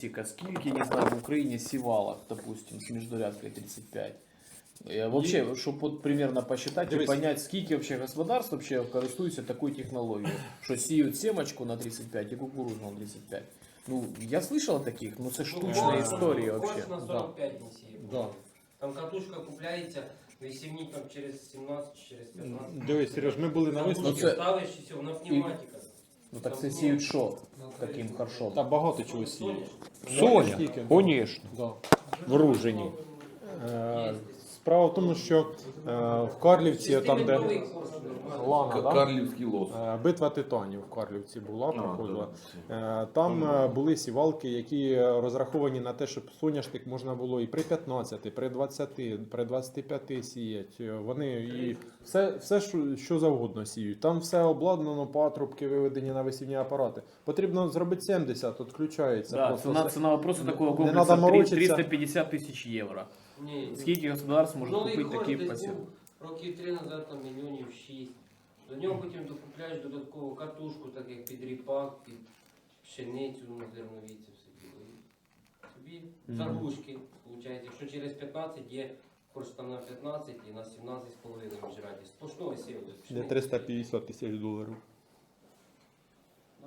Тика, скільки, не знаю, в Україні сівалок, допустим, з междурядкой 35. Я вообще, щоб от примерно посчитать і понять, скільки вообще господарств вообще користуються такою технологією, що сіють семочку на 35 і кукурузу на 35. Ну, я слышал о таких, ну це штучна Можна- історія вообще. Можна 45 не сіє. Да. Там катушка купляється, висівник там через 17, через 15. Дивись, Сереж, ми були на виставці. Ну, це- ставиш і все, вона пневматика. Ну так це сіють що? Таким харшом. Та багато чогось є. Соня, Скільки? конечно, Да. вружені. Е, Справа в тому, що е, в Карлівці, там де. Лана, да? Карлівський лос. Е, Битва титанів в Карлівці була, А, проходила. Е, Там е, були сівалки, які розраховані на те, щоб соняшник можна було і при 15, при 20, при 25 сіяти. Е, Вони і все, все що, що завгодно сіють. Там все обладнано, патрубки виведені на висівні апарати. Потрібно зробити 70, відключається. Да, просто ціна, ціна вопросу такого не комплексу надо три- 350 тисяч євро. Ні, Скільки господарств може Новий купити такий десь посів? був Років три назад там мільйонів шість. До нього потім докупляєш додаткову катушку, так як під ріпак, під пшеницю, ну, зернові, це все діло. І Собі Мгм. заглушки, виходить, якщо через 15 є курс там на 15 і на 17,5 міжраді. Сплошного сіву. Де 350 тисяч доларів. Да.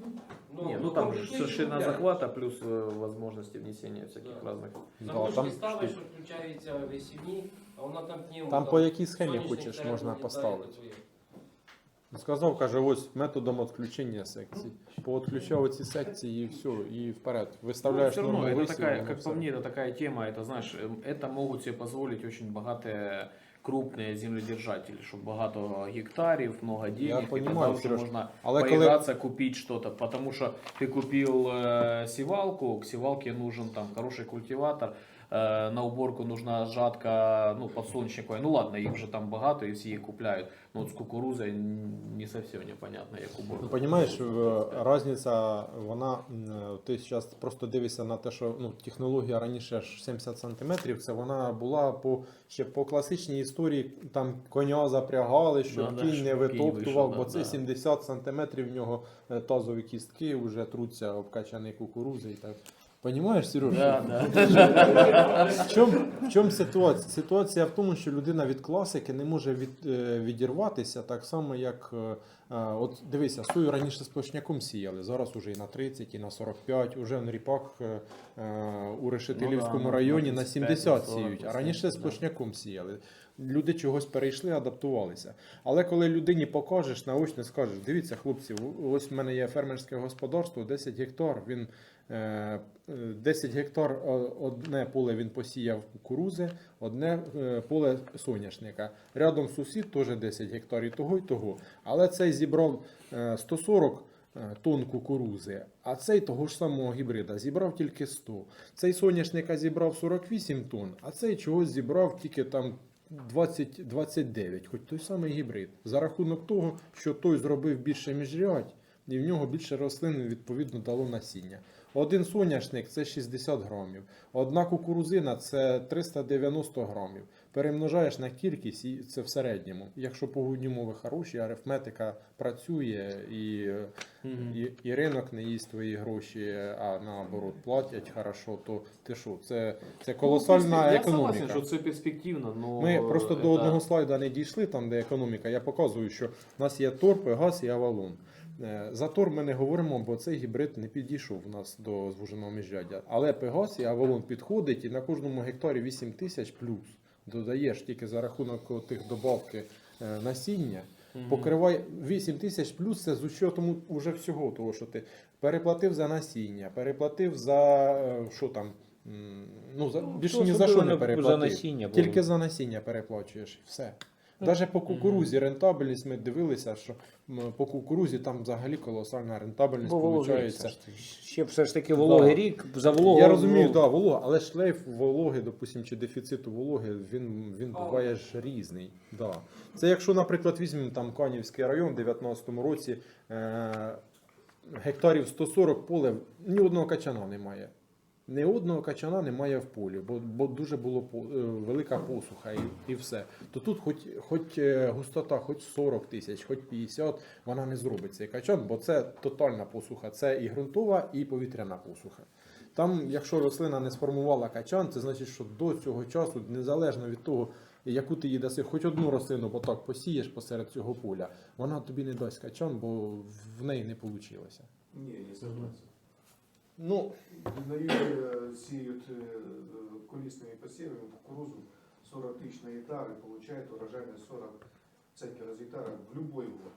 Небагато. Не, ну там же комплектуючі шина купляють. захвата плюс э, возможности внесения всяких Да. разных. Да, Заглушки там, ставиш, відключаються весільні, а вона там пневмо. там по якій схемі сонячник хочеш всередині можна літає, поставити. готує. Сказав, каже, ось методом відключення секцій. Пооотключав ці секції і все, і вперед. Виставляєш Ну, все равно, норму это висіву, такая, воно как все. по мне, это такая тема, это знаешь, эм, это могут себе позволить очень богатые крупные земледержатели, чтобы багато гектарів, много денег, и понимаю, тогда уже Сереж. можно Але коли поиграться, купить что-то, потому что ты купил э, севалку, к севалке нужен там хороший культиватор, э, на уборку нужна жатка, ну, подсолнечниковая, ну ладно, их же там багато, и все их купляют, но вот с кукурузой не совсем непонятно, як Ну, уборку. Понімаєш, різниця, вона, м, ти зараз просто дивишся на те, що ну, технологія раніше ж 70 см, це вона була по, ще по класичній історії, там коня запрягали, щоб Да, да, кінь не витоптував, бо це да. 70 см в нього е, тазові кістки вже труться обкачані кукурузи і так. Понімаєш, Сережа? Да, да. В чому, в чому ситуація? Ситуація в тому, що людина від класики не може від, е, відірватися так само, як. е, е, От дивися, сою раніше сплошняком сіяли, зараз уже і на 30, і на 45, уже на ріпак е, е, у Решетилівському Ну да, районі на 70 сіють, а раніше сплошняком сіяли. Люди чогось перейшли, адаптувалися. Але коли людині покажеш, наочно скажеш, дивіться, хлопці, ось в мене є фермерське господарство, 10 гектар, він 10 гектар одне поле він посіяв кукурузи, одне е, поле соняшника. Рядом сусід теж 10 гектар і того, і того. Але цей зібрав е, 140 е, тонн кукурузи, а цей того ж самого гібрида зібрав тільки 100. Цей соняшника зібрав 48 тонн, а цей чогось зібрав тільки там 20-29, хоч той самий гібрид. За рахунок того, що той зробив більше міжрядь, і в нього більше рослин відповідно дало насіння. Один соняшник це 60 грамів, одна кукурузина це 390 грамів. Перемножаєш на кількість і це в середньому. Якщо погодні умови хороші, арифметика працює і, і, і ринок не їсть твої гроші, а наоборот платять хорошо, то ти що? Це, це колосальна Ну, Я економіка. согласен, що це перспективно, но Ми просто до одного слайда не дійшли, там де економіка. Я показую, що в нас є торпи, газ і авалон. Е, За тор ми не говоримо, бо цей гібрид не підійшов у нас до звуженого міжряддя. Але Пегас і Авалон підходить і на кожному гектарі 8 тисяч плюс. Додаєш тільки за рахунок тих добавки е, насіння. Мгм. Покривай 8 тисяч плюс це з учетом уже всього, того, що ти переплатив за насіння, переплатив за е, що там. Ну, за, більше ні за що не переплатив. за насіння. Тільки за насіння переплачуєш. і Все. Навіть по кукурузі рентабельність ми дивилися, що по кукурузі там взагалі колосальна рентабельність виходить. таки. Ще все ж таки вологий Да. рік, за вологу. Я розумію, ну, да, волога, але шлейф вологи, допустим, чи дефіциту вологи, він, він буває ж різний. Да. Це якщо, наприклад, візьмемо там Канівський район в 19-му році, е- гектарів 140 поле, ні одного качана немає. Ні одного качана немає в полі, бо, бо дуже було по- е, велика посуха і, і все. То тут хоч, хоч е, густота, хоч 40 тисяч, хоч 50, вона не зробить цей качан, бо це тотальна посуха. Це і ґрунтова, і повітряна посуха. Там, якщо рослина не сформувала качан, це значить, що до цього часу, незалежно від того, яку ти їй даси, хоч одну рослину, бо так посієш посеред цього поля, вона тобі не дасть качан, бо в неї не вийшло. Не, не согласен. Ну, На юге э, сеют э, э, колесными посевами кукурузу 40 тысяч на гектар и получают урожайность 40 центнеров с гектара в любой год.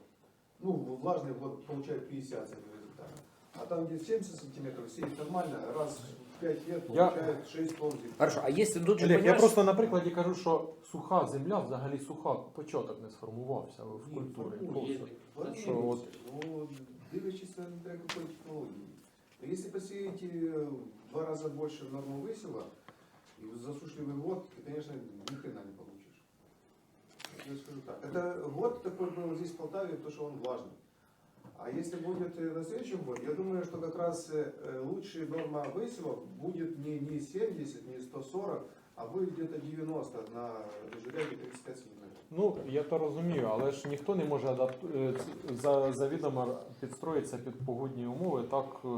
Ну, в влажный год получают 50 центнеров с гектара. А там, где 70 сантиметров, сеять нормально, раз в 5 лет Я- получают 6 тонн с гектара. Хорошо, а якщо тут же Олег, я понимаєш, просто на прикладі кажу, що суха земля, взагалі суха, початок не сформувався в Ні, культурі. формується. Просто. Планується. що от- Ну, дивлячись на те, какой технологии. Если посеять э, в два раза больше норму высела, и засушливый год, ты, конечно, ни хрена не получишь. Я скажу так. Это год такой был здесь в Полтаве, то, что он влажный. А если будет э, на следующий год, я думаю, что как раз э, лучшая норма высева будет не, не 70, не 140, а будет где-то 90 на межряде 35 сантиметров. Ну, я то розумію, але ж ніхто не може адапту... е, за, завідомо підстроїтися під погодні умови. Так е,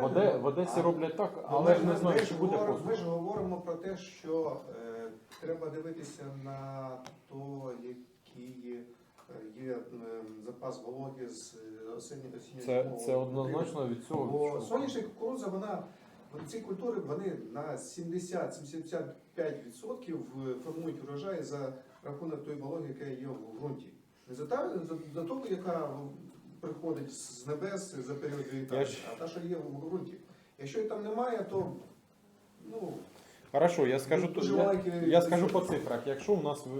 в, Оде... в Одесі роблять так, але ж не знаю, чи буде говоримо- Ми ж говоримо про те, що е, треба дивитися на то, який є е, запас вологи з е, осінньої осінньої Це, це однозначно від цього. Бо соняшник кукурудза, вона ці культури вони на 70-75% формують урожай за рахунок тої вологи, яка є в ґрунті. Не за ту, яка приходить з небес за період вегетації, а та, що є в ґрунті. Якщо її там немає, то ну, Хорошо, я скажу, Дуже я, я скажу по цифрах. Якщо у нас е,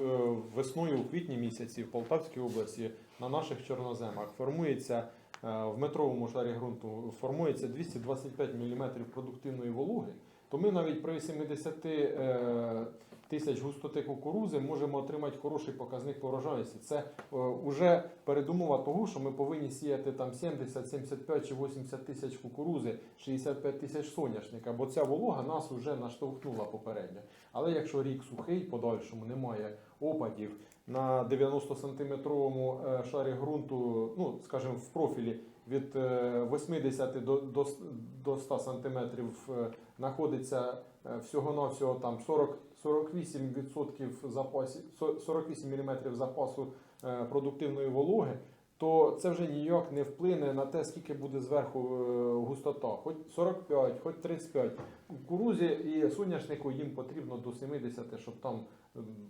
весною у квітні місяці в Полтавській області на наших чорноземах формується е, в метровому шарі ґрунту формується 225 мм продуктивної вологи, то ми навіть при 70 е, тисяч густоти кукурузи можемо отримати хороший показник по. Це вже передумова того, що ми повинні сіяти там 70, 75 чи 80 тисяч кукурузи, 65 тисяч соняшника, бо ця волога нас вже наштовхнула попередньо. Але якщо рік сухий, подальшому немає опадів на 90 сантиметровому е, шарі ґрунту, ну скажімо, в профілі від е, 80 до, до, до 100 сантиметрів е, знаходиться е, всього-навсього там 40 48% запасів, со- 48 мм запасу е, продуктивної вологи, то це вже ніяк не вплине на те, скільки буде зверху е, густота. Хоч 45, хоч 35. Кукурузі і соняшнику їм потрібно до 70, щоб там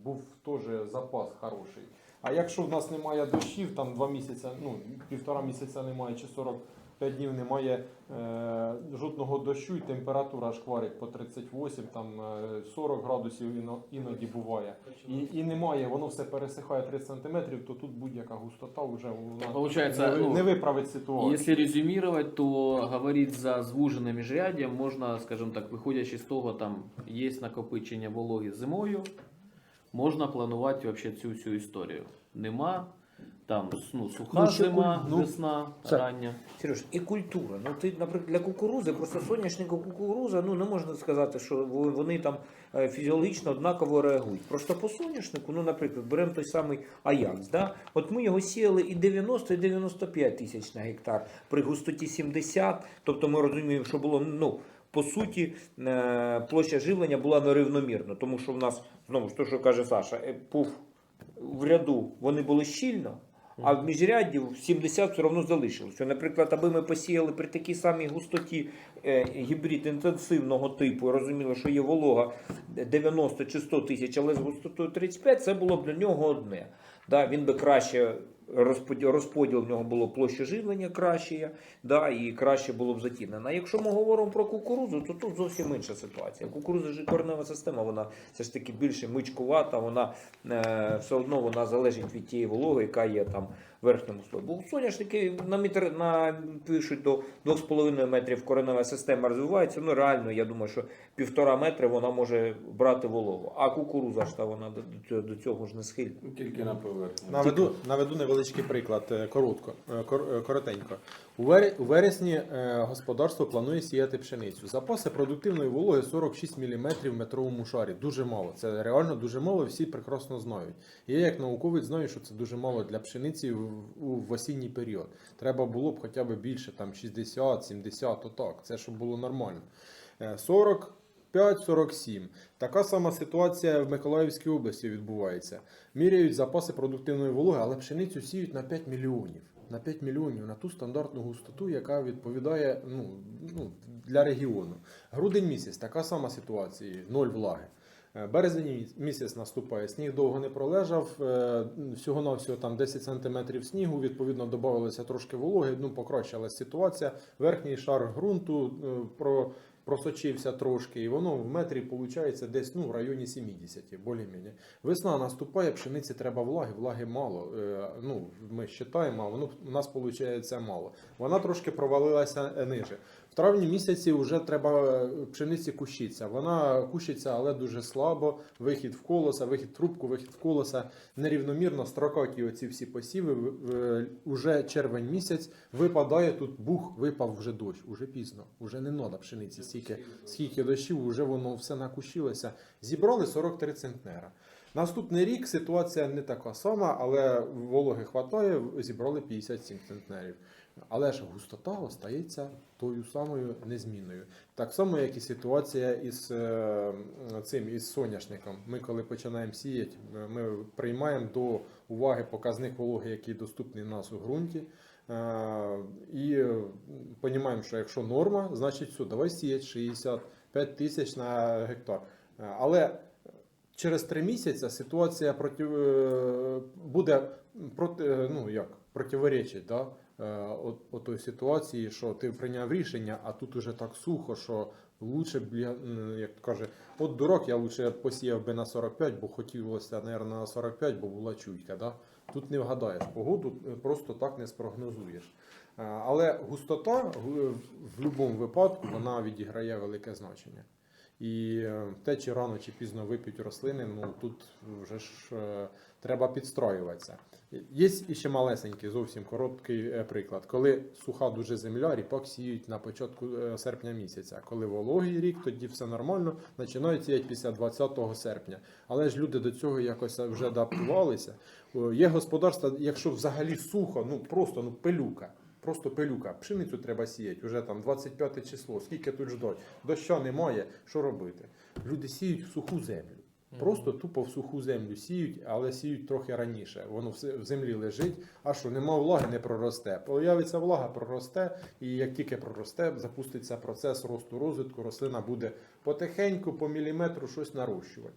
був теж запас хороший. А якщо в нас немає дощів, там два місяці, ну півтора місяця немає, чи 45 днів немає е, жодного дощу, і температура шкварить по 38, там е, 40 градусів іно- іноді буває. І, і немає, воно все пересихає 30 см, то тут будь-яка густота вже вона Получается, не, ну, не виправить ситуацію. Если резюмировать, то говорить за звуженим міжряддям можна, скажімо так, виходячи з того, там є накопичення вологи зимою, можна планувати вообще цю всю історію. Нема, там ну, суха Ну, ще зима, куль- ну, весна, це- рання. Сереж, і культура. Ну ти, наприклад, для кукурузи, просто соняшника кукуруза, ну не можна сказати, що во- вони там е, фізіологічно однаково реагують. Просто по соняшнику, ну, наприклад, беремо той самий Аякс. Да? От ми його сіяли і 90, і 95 тисяч на гектар при густоті 70. Тобто ми розуміємо, що було ну. По суті, е, площа живлення була нерівномірна, тому що в нас знову ж те, що каже Саша, е, пуф в ряду вони були щільно, а в міжрядді 70 все одно залишилося. Наприклад, аби ми посіяли при такій самій густоті е, гібрид інтенсивного типу, розуміло, що є волога 90 чи 100 тисяч, але з густотою 35, це було б для нього одне. Да, він би краще розподіл, розподіл в нього було площа живлення краще, да, і краще було б затінено. Якщо ми говоримо про кукурузу, то тут зовсім інша ситуація. Кукуруза корнева система, вона все ж таки більше мичкувата, вона е, все одно вона залежить від тієї вологи, яка є там верхньому слої. Бо соняшники на метр на пишуть до 2,5 метрів коренева система розвивається. Ну реально, я думаю, що півтора метри вона може брати вологу. А кукуруза ж та вона до, до, цього- до цього ж не схильна. Тільки на поверхні. Наведу, наведу невеличкий приклад, е, коротко, е, кор- е, коротенько. У вер- у вересні господарство планує сіяти пшеницю. Запаси продуктивної вологи 46 мм в метровому шарі. Дуже мало. Це реально дуже мало, всі прекрасно знають. Я як науковець знаю, що це дуже мало для пшениці в, осінній період. Треба було б хоча б більше, там 60, 70, отак. Це щоб було нормально. Е, 45-47. Така сама ситуація в Миколаївській області відбувається. Міряють запаси продуктивної вологи, але пшеницю сіють на 5 мільйонів. На 5 мільйонів на ту стандартну густоту, яка відповідає ну, ну, для регіону. Грудень місяць, така сама ситуація, ноль влаги. Е, Березень місяць наступає, сніг довго не пролежав, е, всього-навсього там 10 см снігу, відповідно, додавалося трошки вологи, ну, покращилася ситуація. Верхній шар ґрунту е, про, просочився трошки, і воно в метрі виходить десь ну, в районі 70, більш-менш. Весна наступає, пшениці треба влаги, влаги мало. Ну, ми вважаємо, а воно у нас виходить мало. Вона трошки провалилася ниже. В травні місяці вже треба е, пшениці кущиться. Вона кущиться, але дуже слабо. Вихід в колоса, вихід в трубку, вихід в колоса нерівномірно строкаті оці всі посіви. Уже червень місяць випадає тут бух, випав вже дощ, уже пізно, уже не треба пшениці. Стільки, скільки дощів, вже воно все накущилося. Зібрали 43 центнера. Наступний рік ситуація не така сама, але вологи хватає, зібрали 57 центнерів. Але ж густота остається тою самою незмінною. Так само, як і ситуація із е, цим із соняшником. Ми, коли починаємо сіяти, е, ми приймаємо до уваги показник вологи, який доступний в нас у ґрунті. Е, І розуміємо, що якщо норма, значить все, давай сіяти 65 тисяч на гектар. Але через три місяці ситуація проти, буде проти, ну, як, противоречить да? Е, от, от той ситуації, що ти прийняв рішення, а тут уже так сухо, що лучше б, як каже, от дурак, я лучше посіяв би на 45, бо хотілося, мабуть, на 45, бо була чуйка. Да? Тут не вгадаєш, погоду е, просто так не спрогнозуєш. Е, Але густота в будь-якому випадку вона відіграє велике значення. І е, те, чи рано чи пізно вип'ють рослини, ну тут вже ж е, треба підстроюватися. Є ще малесенький, зовсім короткий е, приклад. Коли суха дуже земля, ріпак сіють на початку е, серпня місяця. Коли вологий рік, тоді все нормально, починають сіяти після 20 серпня. Але ж люди до цього якось вже адаптувалися. Є господарства, якщо взагалі сухо, ну просто ну пилюка. Просто пилюка. Пшеницю треба сіяти, вже там 25 число, скільки тут ждать. Доща немає, що робити? Люди сіють в суху землю. Просто тупо в суху землю сіють, але сіють трохи раніше. Воно в землі лежить, а що нема влаги, не проросте. Появиться влага, проросте, і як тільки проросте, запуститься процес росту розвитку, рослина буде потихеньку, по міліметру щось нарощувати.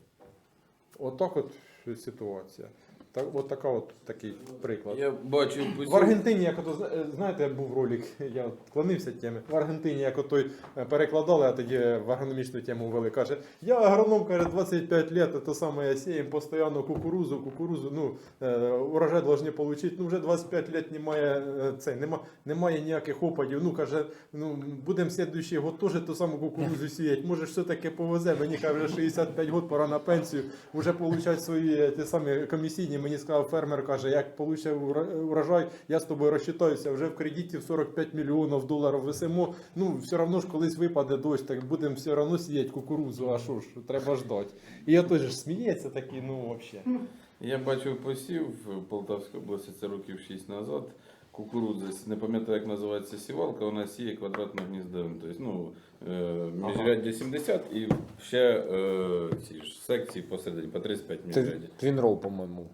Отак от ситуація. Так, от така от такий приклад. Я бачив В Аргентині, як ото, знаєте, був ролик, я от клонився темі. В Аргентині, як отой е, перекладали, а тоді в агрономічну тему ввели. Каже, я агроном, каже, 25 лет, то саме я сієм постійно кукурузу, кукурузу, ну, е, урожай должны получить. Ну, вже 25 лет немає, е, це, нема, немає ніяких опадів. Ну, каже, ну, будемо слідуючий год теж ту саму кукурузу сіяти. Може, все-таки повезе. Мені каже, вже 65 год, пора на пенсію, вже получать свої е, ті самі комісійні. Мені сказав фермер, каже, як получив ура- урожай, я з тобою розчитаюся, вже в кредиті в 45 мільйонів доларів висимо. Ну, все одно ж колись випаде дощ, так будемо все одно сіяти кукурудзу, а що ж, треба ждати. І я теж сміється такий, ну взагалі. Я бачив посів в Полтавській області, це років 6 назад. Кукурудзи, не пам'ятаю, як називається сівалка, вона сіє квадратним гніздом. Тобто, ну, е, міжряддя 70 і ще е, ці ж секції посередині, по 35 міжряддя. Твінрол, по-моєму.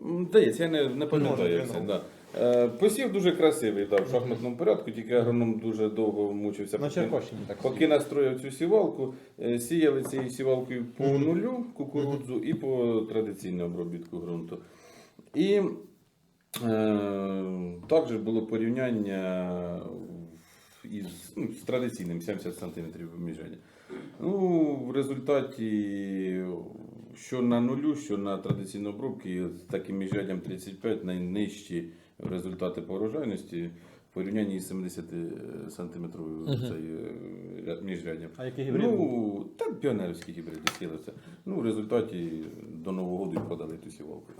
Здається, я не, не пам'ятаю. Як це, да. Е, посів дуже красивий, да, в шахматному порядку, тільки агроном дуже довго мучився. На поки- Черкащині так. Поки настроїв цю сівалку, е, сіяли цією сівалкою по нулю кукурудзу і по традиційному обробітку ґрунту. І е, також було порівняння із, ну, з традиційним 70 см міжрядя. Ну, в результаті, що на нулю, що на традиційну обробці, з таким міжряддям 35 найнижчі результати по урожайності в порівнянні з 70 сантиметровою uh міжряддям. А які гібрид? Ну, та піонерські гібриди сіли. Ну, в результаті до Нового року продали ту сівалку.